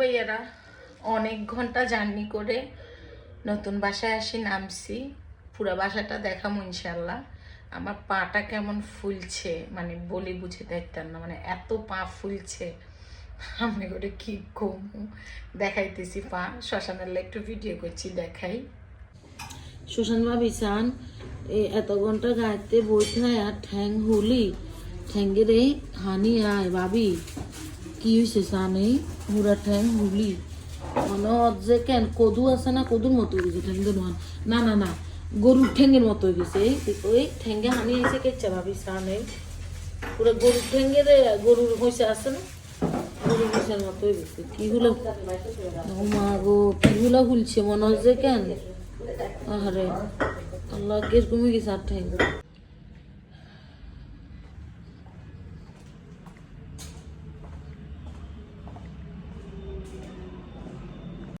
ভাইয়ারা, অনেক ঘণ্টা জার্নি করে নতুন বাসায় আসি, নামছি। পুরো বাসাটা দেখামো ইনশাল্লাহ আমার পাটা কেমন ফুলছে মানে বলি বুঝে দেখতাম না মানে এত পা ফুলছে। আমি করে কি কমু? দেখাইতেছি পা। শ্মশানের একটু ভিডিও করছি, দেখাই। শ্মশান ভাবি, চান এত ঘণ্টা গাইতে বইতে আর ঠ্যাং হুলি। ঠ্যাঙ্গের এই হানি আয় ভাবি। কি হয়েছে চানে হুরা ঠ্যাং হুলি মনে যে কেন কদু আছে না কদুর মতো হয়ে গেছে না না না গরুর ঠ্যাঙ্গের মতো হয়ে গেছে। এই ঠ্যাঙ্গে হানি এসে কেচ্ছে ভাবি চানে পুরো গরুর এ, গরুর হয়েছে আছে না গরুর হয়ে গেছে। কি হলো? মা গো মনে হচ্ছে কেন? আরে আল্লাহ কীরকম হয়ে গেছে আর